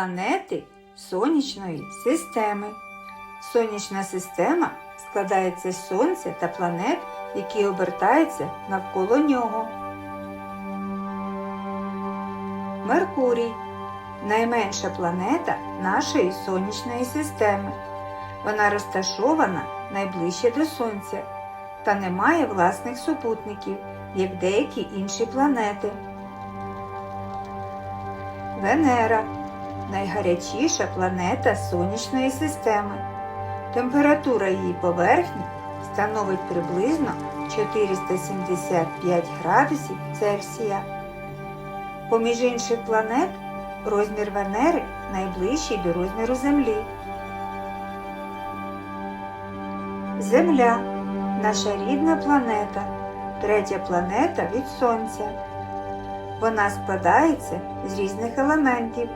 Планети сонячної системи. Сонячна система складається з Сонця та планет, які обертаються навколо нього. Меркурій найменша планета нашої сонячної системи. Вона розташована найближче до Сонця та не має власних супутників, як деякі інші планети. Венера найгарячіша планета сонячної системи. Температура її поверхні становить приблизно 475 градусів Цельсія. Поміж інших планет розмір Венери найближчий до розміру Землі. Земля наша рідна планета, третя планета від Сонця. Вона складається з різних елементів,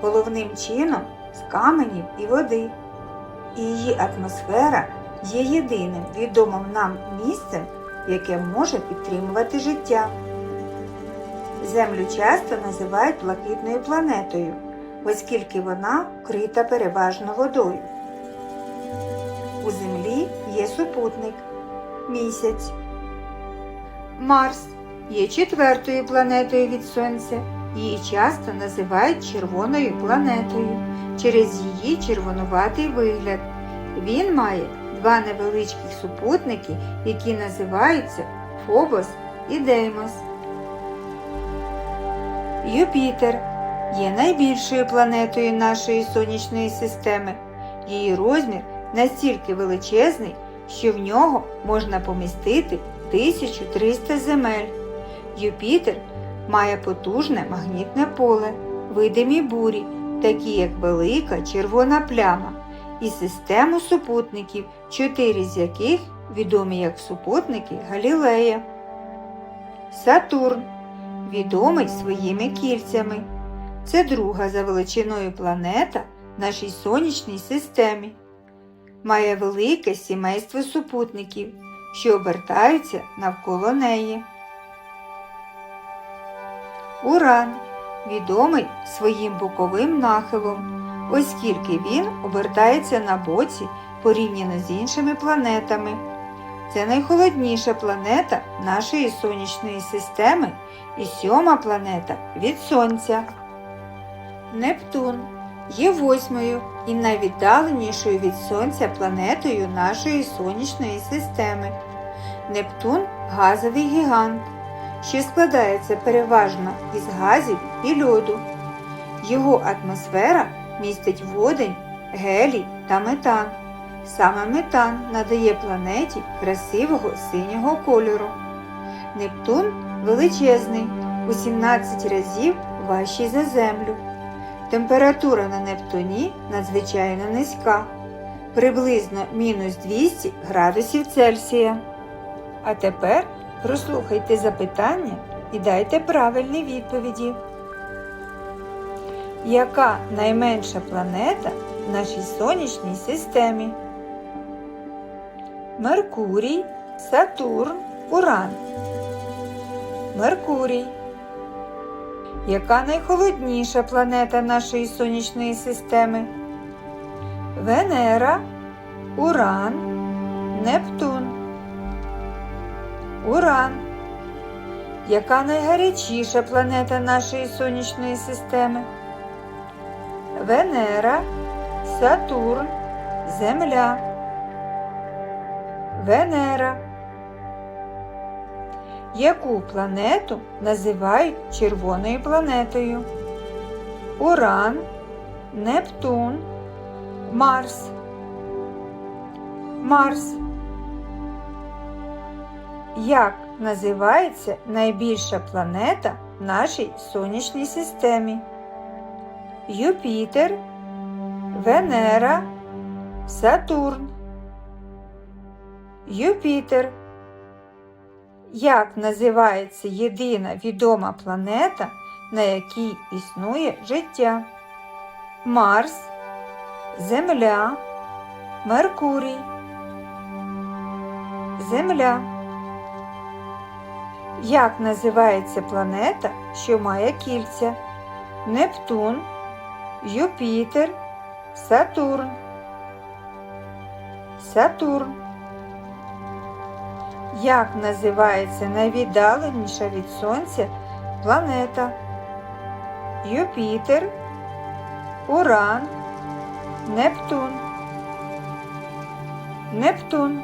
головним чином з каменів і води. І її атмосфера є єдиним відомим нам місцем, яке може підтримувати життя. Землю часто називають блакитною планетою, оскільки вона вкрита переважно водою. У Землі є супутник місяць. Марс є четвертою планетою від Сонця. Її часто називають червоною планетою через її червонуватий вигляд. Він має два невеличких супутники, які називаються Фобос і Деймос. Юпітер є найбільшою планетою нашої сонячної системи. Її розмір настільки величезний, що в нього можна помістити 1300 земель. Юпітер має потужне магнітне поле, видимі бурі, такі як велика червона пляма, і систему супутників, чотири з яких відомі як супутники Галілея. Сатурн відомий своїми кільцями. Це друга за величиною планета в нашій сонячній системі. Має велике сімейство супутників, що обертаються навколо неї. Уран відомий своїм боковим нахилом, оскільки він обертається на боці порівняно з іншими планетами. Це найхолодніша планета нашої сонячної системи і сьома планета від Сонця. Нептун є восьмою і найвіддаленішою від Сонця планетою нашої сонячної системи. Нептун газовий гігант, що складається переважно із газів і льоду. Його атмосфера містить водень, гелій та метан. Саме метан надає планеті красивого синього кольору. Нептун величезний, у 17 разів важчий за Землю. Температура на Нептуні надзвичайно низька, приблизно мінус 200 градусів Цельсія. А тепер прослухайте запитання і дайте правильні відповіді. Яка найменша планета в нашій сонячній системі? Меркурій, Сатурн, Уран. Меркурій. Яка найхолодніша планета нашої сонячної системи? Венера, Уран, Нептун. Уран. Яка найгарячіша планета нашої сонячної системи? Венера, Сатурн, Земля. Венера. Яку планету називають червоною планетою? Уран, Нептун, Марс. Марс. Як називається найбільша планета в нашій сонячній системі? Юпітер, Венера, Сатурн. Юпітер. Як називається єдина відома планета, на якій існує життя? Марс, Земля, Меркурій. Земля. Як називається планета, що має кільця? Нептун, Юпітер, Сатурн. Сатурн. Як називається найвіддаленіша від Сонця планета? Юпітер, Уран, Нептун. Нептун.